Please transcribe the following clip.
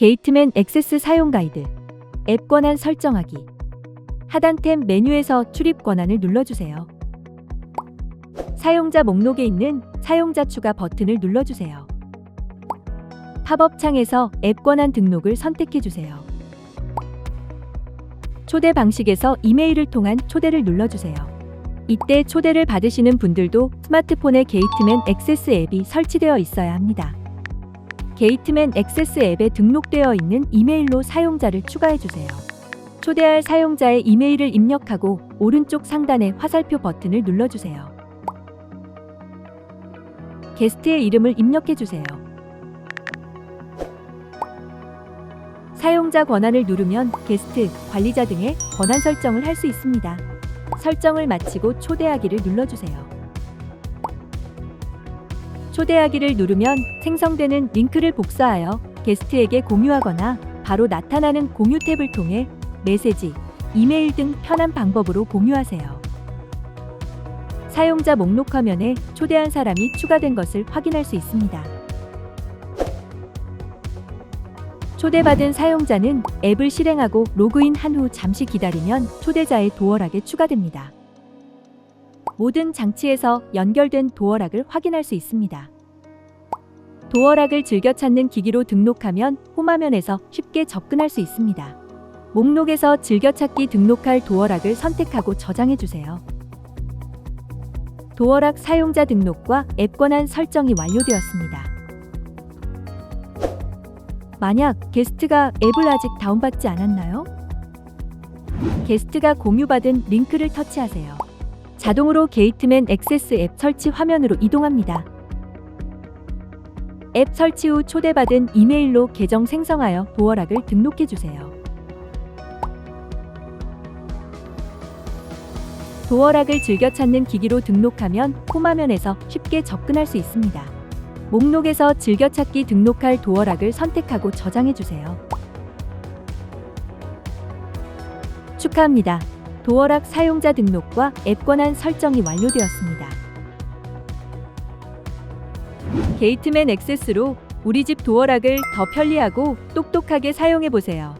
게이트맨 액세스 사용 가이드. 앱 권한 설정하기. 하단템 메뉴에서 출입 권한을 눌러주세요. 사용자 목록에 있는 사용자 추가 버튼을 눌러주세요. 팝업 창에서 앱 권한 등록을 선택해주세요. 초대 방식에서 이메일을 통한 초대를 눌러주세요. 이때 초대를 받으시는 분들도 스마트폰에 게이트맨 액세스 앱이 설치되어 있어야 합니다. 게이트맨 액세스 앱에 등록되어 있는 이메일로 사용자를 추가해주세요. 초대할 사용자의 이메일을 입력하고 오른쪽 상단의 화살표 버튼을 눌러주세요. 게스트의 이름을 입력해주세요. 사용자 권한을 누르면 게스트, 관리자 등의 권한 설정을 할 수 있습니다. 설정을 마치고 초대하기를 눌러주세요. 초대하기를 누르면 생성되는 링크를 복사하여 게스트에게 공유하거나 바로 나타나는 공유 탭을 통해 메시지, 이메일 등 편한 방법으로 공유하세요. 사용자 목록 화면에 초대한 사람이 추가된 것을 확인할 수 있습니다. 초대받은 사용자는 앱을 실행하고 로그인한 후 잠시 기다리면 초대자의 도어락에 추가됩니다. 모든 장치에서 연결된 도어락을 확인할 수 있습니다. 도어락을 즐겨 찾는 기기로 등록하면 홈화면에서 쉽게 접근할 수 있습니다. 목록에서 즐겨찾기 등록할 도어락을 선택하고 저장해 주세요. 도어락 사용자 등록과 앱 권한 설정이 완료되었습니다. 만약 게스트가 앱을 아직 다운받지 않았나요? 게스트가 공유받은 링크를 터치하세요. 자동으로 게이트맨 액세스 앱 설치 화면으로 이동합니다. 앱 설치 후 초대받은 이메일로 계정 생성하여 도어락을 등록해 주세요. 도어락을 즐겨 찾는 기기로 등록하면 홈화면에서 쉽게 접근할 수 있습니다. 목록에서 즐겨찾기 등록할 도어락을 선택하고 저장해 주세요. 축하합니다. 도어락 사용자 등록과 앱 권한 설정이 완료되었습니다. 게이트맨 액세스로 우리 집 도어락을 더 편리하고 똑똑하게 사용해 보세요.